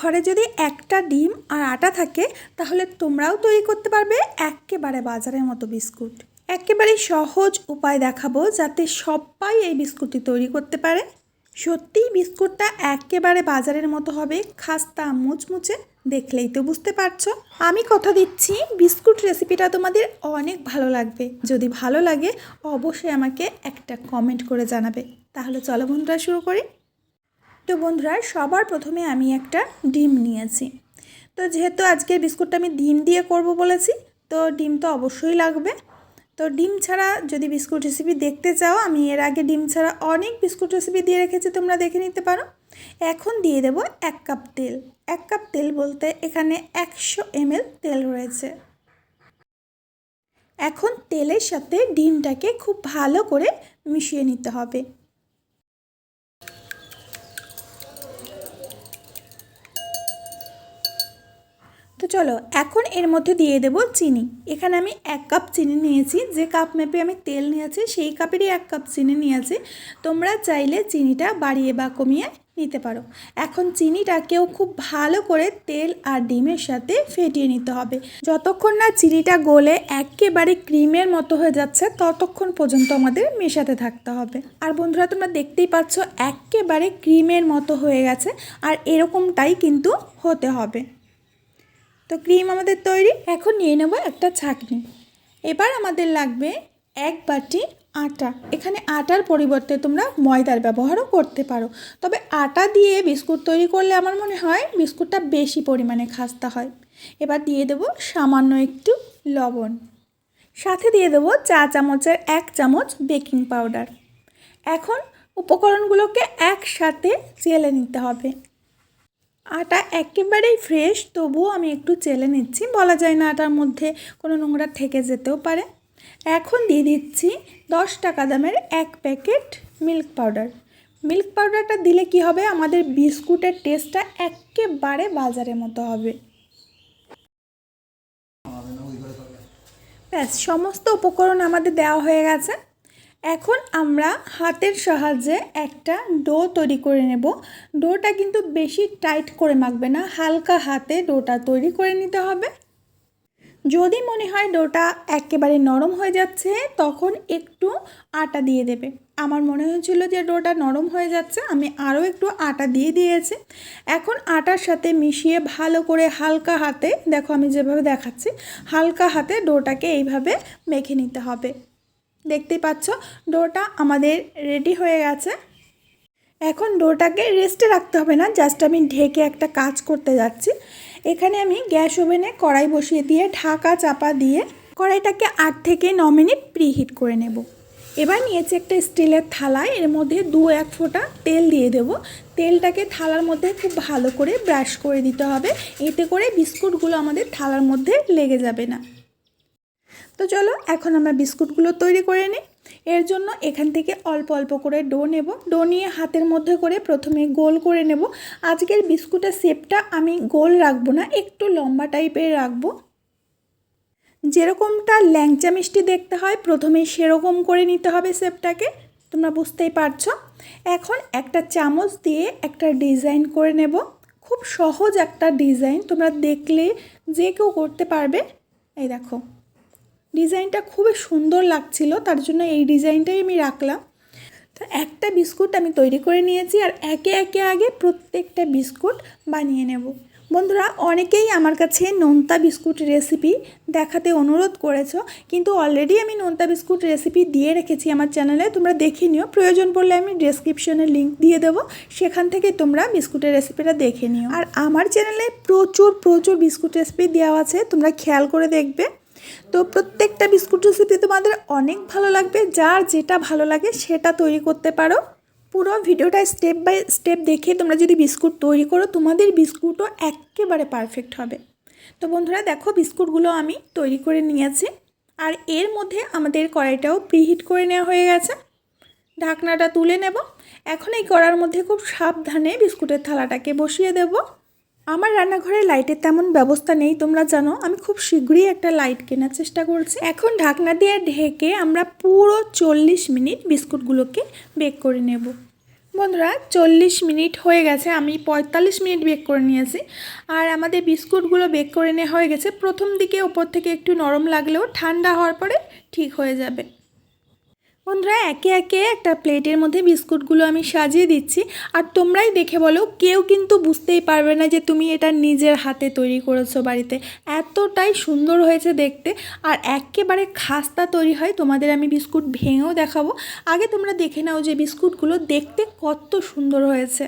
ঘরে যদি একটা ডিম আর আটা থাকে, তাহলে তোমরাও তৈরি করতে পারবে একেবারে বাজারের মতো বিস্কুট। একেবারে সহজ উপায় দেখাবো যাতে সবাই এই বিস্কুটটি তৈরি করতে পারে। সত্যিই বিস্কুটটা একেবারে বাজারের মতো হবে, খাস্তা মুচমুচে, দেখলেই তো বুঝতে পারছ। আমি কথা দিচ্ছি, বিস্কুট রেসিপিটা তোমাদের অনেক ভালো লাগবে। যদি ভালো লাগে, অবশ্যই আমাকে একটা কমেন্ট করে জানাবে। তাহলে চলো বন্ধুরা শুরু করি। তো বন্ধুরা, সবার প্রথমে আমি একটা ডিম নিয়েছি। তো যেহেতু আজকের বিস্কুটটা আমি ডিম দিয়ে করব বলেছি, তো ডিম তো অবশ্যই লাগবে। তো ডিম ছাড়া যদি বিস্কুট রেসিপি দেখতে চাও, আমি এর আগে ডিম ছাড়া অনেক বিস্কুট রেসিপি দিয়ে রেখেছি, তোমরা দেখে নিতে পারো। এখন দিয়ে দেব এক কাপ তেল। এক কাপ তেল বলতে এখানে একশো এমএল তেল রয়েছে। এখন তেলের সাথে ডিমটাকে খুব ভালো করে মিশিয়ে নিতে হবে। চলো, এখন এর মধ্যে দিয়ে দেব চিনি। এখানে আমি এক কাপ চিনি নিয়েছি। যে কাপ মেপে আমি তেল নিয়েছি, সেই কাপেরই এক কাপ চিনি নিয়েছি। তোমরা চাইলে চিনিটা বাড়িয়ে বা কমিয়ে নিতে পারো। এখন চিনিটাকেও খুব ভালো করে তেল আর ডিমের সাথে ফেটিয়ে নিতে হবে। যতক্ষণ না চিনিটা গলে একেবারে ক্রিমের মতো হয়ে যাচ্ছে, ততক্ষণ পর্যন্ত আমাদের মেশাতে থাকতে হবে। আর বন্ধুরা, তোমরা দেখতেই পাচ্ছ, একেবারে ক্রিমের মতো হয়ে গেছে। আর এরকমটাই কিন্তু হতে হবে। তো ক্রিম আমাদের তৈরি। এখন নিয়ে নেব একটা ছাঁকনি। এবার আমাদের লাগবে এক বাটি আটা। এখানে আটার পরিবর্তে তোমরা ময়দার ব্যবহারও করতে পারো। তবে আটা দিয়ে বিস্কুট তৈরি করলে আমার মনে হয় বিস্কুটটা বেশি পরিমাণে খাস্তা হয়। এবার দিয়ে দেব সামান্য একটু লবণ। সাথে দিয়ে দেবো চা চামচের এক চামচ বেকিং পাউডার। এখন উপকরণগুলোকে একসাথে চেলে নিতে হবে। আটা একেবারেই ফ্রেশ তবুও আমি একটু চেলে নিচ্ছি। বলা যায় না আটার মধ্যে কোনো নোংরা থেকে যেতেও পারে। এখন দিয়ে দিচ্ছি দশ টাকা দামের এক প্যাকেট মিল্ক পাউডার মিল্ক পাউডারটা দিলে কি হবে? আমাদের বিস্কুটের টেস্টটা একেবারে বাজারের মতো হবে। ব্যাস, সমস্ত উপকরণ আমাদের দেওয়া হয়ে গেছে। এখন আমরা হাতের সাহায্যে একটা ডো তৈরি করে নেব। ডোটা কিন্তু বেশি টাইট করে মাখবে না, হালকা হাতে ডোটা তৈরি করে নিতে হবে। যদি মনে হয় ডোটা একেবারে নরম হয়ে যাচ্ছে, তখন একটু আটা দিয়ে দেবে। আমার মনে হয়েছিল যে ডোটা নরম হয়ে যাচ্ছে, আমি আরও একটু আটা দিয়ে দিয়েছি। এখন আটার সাথে মিশিয়ে ভালো করে হালকা হাতে, দেখো আমি যেভাবে দেখাচ্ছি, হালকা হাতে ডোটাকে এইভাবে মেখে নিতে হবে। দেখতেই পাচ্ছ ডোটা আমাদের রেডি হয়ে গেছে। এখন ডোটাকে রেস্টে রাখতে হবে না জাস্ট আমি ঢেকে একটা কাজ করতে যাচ্ছি। এখানে আমি গ্যাস ওভেনে কড়াই বসিয়ে দিয়ে, ঢাকা চাপা দিয়ে কড়াইটাকে আট থেকে ন মিনিট প্রিহিট করে নেব। এবার নিয়েছি একটা স্টিলের থালায় এর মধ্যে দু এক ফোঁটা তেল দিয়ে দেব। তেলটাকে থালার মধ্যে খুব ভালো করে ব্রাশ করে দিতে হবে, এতে করে বিস্কুটগুলো আমাদের থালার মধ্যে লেগে যাবে না। তো চলো এখন আমরা বিস্কুটগুলো তৈরি করে নিই। এর জন্য এখান থেকে অল্প অল্প করে ডো নেব। ডো নিয়ে হাতের মধ্যে করে প্রথমে গোল করে নেব। আজকের বিস্কুটের শেপটা আমি গোল রাখব না, একটু লম্বা টাইপের রাখব। যেরকমটা ল্যাংচা মিষ্টি দেখতে হয়, প্রথমে সেরকম করে নিতে হবে শেপটাকে। তোমরা বুঝতেই পারছ। এখন একটা চামচ দিয়ে একটা ডিজাইন করে নেব। খুব সহজ একটা ডিজাইন, তোমরা দেখলে যে কেউ করতে পারবে। এই দেখো। ডিজাইনটা খুবই সুন্দর লাগছিল, তার জন্য এই ডিজাইনটাই আমি রাখলাম। তো একটা বিস্কুট আমি তৈরি করে নিয়েছি আর একে একে আগে প্রত্যেকটা বিস্কুট বানিয়ে নেব। বন্ধুরা, অনেকেই আমার কাছে নোনতা বিস্কুট রেসিপি দেখাতে অনুরোধ করেছ, কিন্তু অলরেডি আমি নোনতা বিস্কুট রেসিপি দিয়ে রেখেছি আমার চ্যানেলে, তোমরা দেখে নিও। প্রয়োজন পড়লে আমি ডেসক্রিপশনে লিঙ্ক দিয়ে দেবো, সেখান থেকে তোমরা বিস্কুটের রেসিপিটা দেখে নিও। আর আমার চ্যানেলে প্রচুর প্রচুর বিস্কুট রেসিপি দেওয়া আছে, তোমরা খেয়াল করে দেখবে। তো প্রত্যেকটা বিস্কুট রেসিপি তোমাদের অনেক ভালো লাগবে। যার যেটা ভালো লাগে সেটা তৈরি করতে পারো। পুরো ভিডিওটা স্টেপ বাই স্টেপ দেখে তোমরা যদি বিস্কুট তৈরি করো, তোমাদের বিস্কুটও একেবারে পারফেক্ট হবে। তো বন্ধুরা, দেখো বিস্কুটগুলো আমি তৈরি করে নিয়েছি। আর এর মধ্যে আমাদের কড়াইটাও প্রিহিট করে নেওয়া হয়ে গেছে। ঢাকনাটা তুলে নেব। এখন এই কড়ার মধ্যে খুব সাবধানে বিস্কুটের থালাটাকে বসিয়ে দেবো। আমার রান্নাঘরে লাইটের তেমন ব্যবস্থা নেই, তোমরা জানো। আমি খুব শীঘ্রই একটা লাইট কেনার চেষ্টা করছি। এখন ঢাকনা দিয়ে ঢেকে আমরা পুরো চল্লিশ মিনিট বিস্কুটগুলোকে বেক করে নেব। বন্ধুরা, চল্লিশ মিনিট হয়ে গেছে। আমি পঁয়তাল্লিশ মিনিট বেক করে নিয়েছি। আর আমাদের বিস্কুটগুলো বেক করে নেওয়া হয়ে গেছে। প্রথম দিকে ওপর থেকে একটু নরম লাগলেও ঠান্ডা হওয়ার পরে ঠিক হয়ে যাবে। বন্ধুরা, একে একে একটা প্লেটের মধ্যে বিস্কুটগুলো আমি সাজিয়ে দিচ্ছি। আর তোমরাই দেখে বলো, কেউ কিন্তু বুঝতেই পারবে না যে তুমি এটা নিজের হাতে তৈরি করেছ বাড়িতে। এতটাই সুন্দর হয়েছে দেখতে। আর একেবারে খাস্তা তৈরি হয়। তোমাদের আমি বিস্কুট ভেঙেও দেখাবো। আগে তোমরা দেখে নাও যে বিস্কুটগুলো দেখতে কত সুন্দর হয়েছে।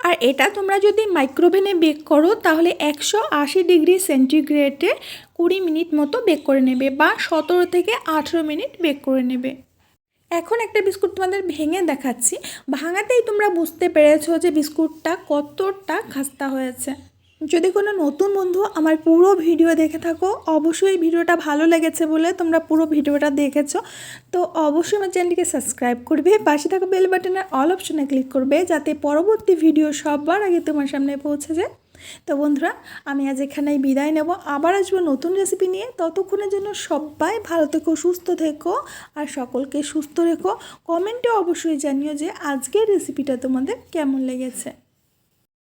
আর এটা তোমরা যদি মাইক্রোভেনে বেক করো, তাহলে একশো আশি ডিগ্রি সেন্টিগ্রেডে কুড়ি মিনিট মতো বেক করে নেবে বা সতেরো থেকে আঠেরো মিনিট বেক করে নেবে। এখন একটা বিস্কুট তোমাদের ভেঙে দেখাচ্ছি। ভাঙাতেই তোমরা বুঝতে পেরেছ যে বিস্কুটটা কতটা খাস্তা হয়েছে। যদি কোনো নতুন বন্ধু আমার পুরো ভিডিও দেখে থাকো, অবশ্যই ভিডিওটা ভালো লেগেছে বলে তোমরা পুরো ভিডিওটা দেখেছ। তো অবশ্যই আমার চ্যানেলটিকে সাবস্ক্রাইব করবে, পাশে থাকা বেল বাটনের অল অপশনে ক্লিক করবে, যাতে পরবর্তী ভিডিও সবার আগে তোমার সামনে পৌঁছে যায়। তো বন্ধুরা, আমি আজ এখানেই বিদায় নেব। আবার আসব নতুন রেসিপি নিয়ে। ততক্ষণের জন্য সবাই ভালো থেকো, সুস্থ থেকো আর সকলকে সুস্থ রেখো। কমেন্টে অবশ্যই জানিও যে আজকের রেসিপিটা তোমাদের কেমন লেগেছে।